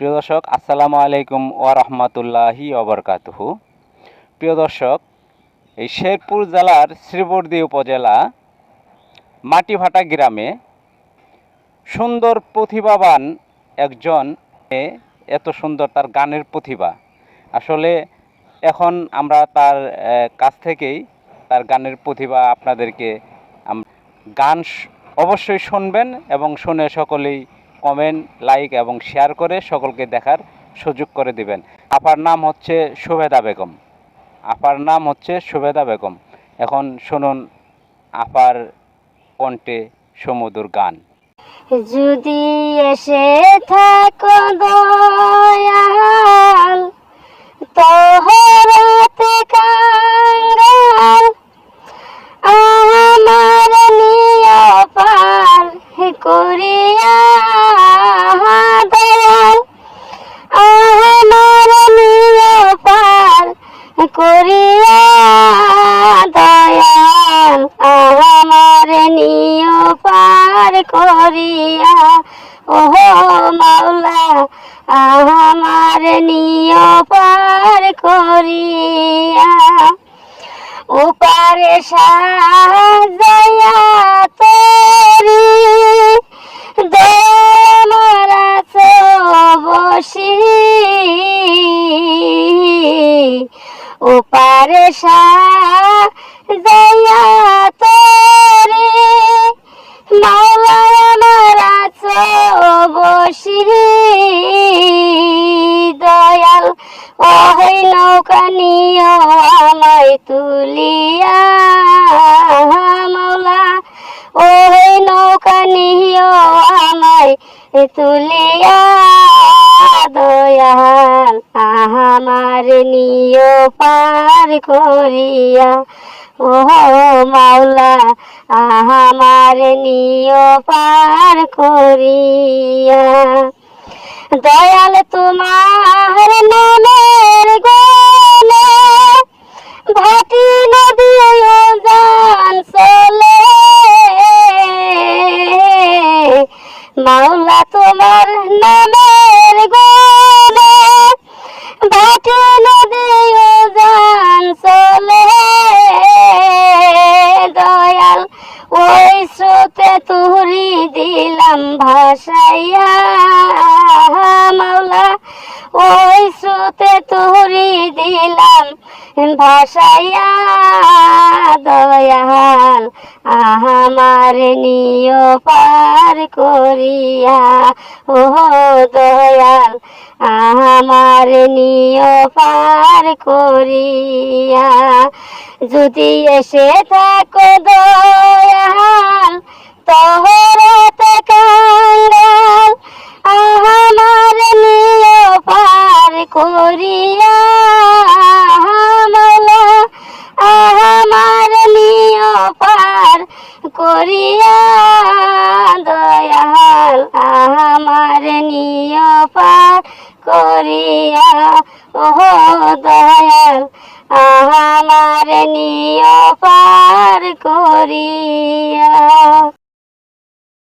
প্রিয় দর্শক, আসসালামু আলাইকুম ওয়া রাহমাতুল্লাহি অবরকাতুহু প্রিয় দর্শক, এই শেরপুর জেলার শ্রীবর্দী উপজেলা মাটিভাটা গ্রামে সুন্দর প্রতিভাবান একজন এত সুন্দর তার গানের প্রতিভা। আসলে এখন আমরা তার কাছ থেকেই তার গানের প্রতিভা আপনাদেরকে গান অবশ্যই শুনবেন এবং শুনে সকলেই কমেন্ট লাইক এবং শেয়ার করে সকলকে দেখার সুযোগ করে দিবেন। আপার নাম হচ্ছে সুবেদা বেগম। আপার নাম হচ্ছে সুবেদা বেগম। এখন শুনুন আপার কণ্ঠে সমুদ্র গান। যদি এসে থাকো দয়াল পার করিয়া, ওহো মাওলা আমার নিয় পার করিয়া। উপারে সাজাইয়া তরি দেমারা বসি। উপারে সাজাইয়া বসি দয়াল। ওই নৌকা নিয় তুলিয়া, মাওলা। ওই নৌকা নিয় তুলিয়া, দয়াল। আমার নিয় পার করিয়া। মাওলা, আমার নিয় পার করিয়া। দয়াল তোমার নামের গানে ভাটি নদী জান চলে। মাওলা তোমার নামের গানে ভাটি ওই স্রোতে তুরি দিলাম ভাসাইয়া মাওলা ওই স্রোতে তুরি দিলাম, ভাসাইয়া দয়াল। আমার নিয় পার করিয়া ও দয়াল। আমার নিয় পার করিয়া, যদি এসে থাকো দয়াল তোহরাতে আমার নিয় করিয়া ও দয়াল আমার নিয় করিয়া।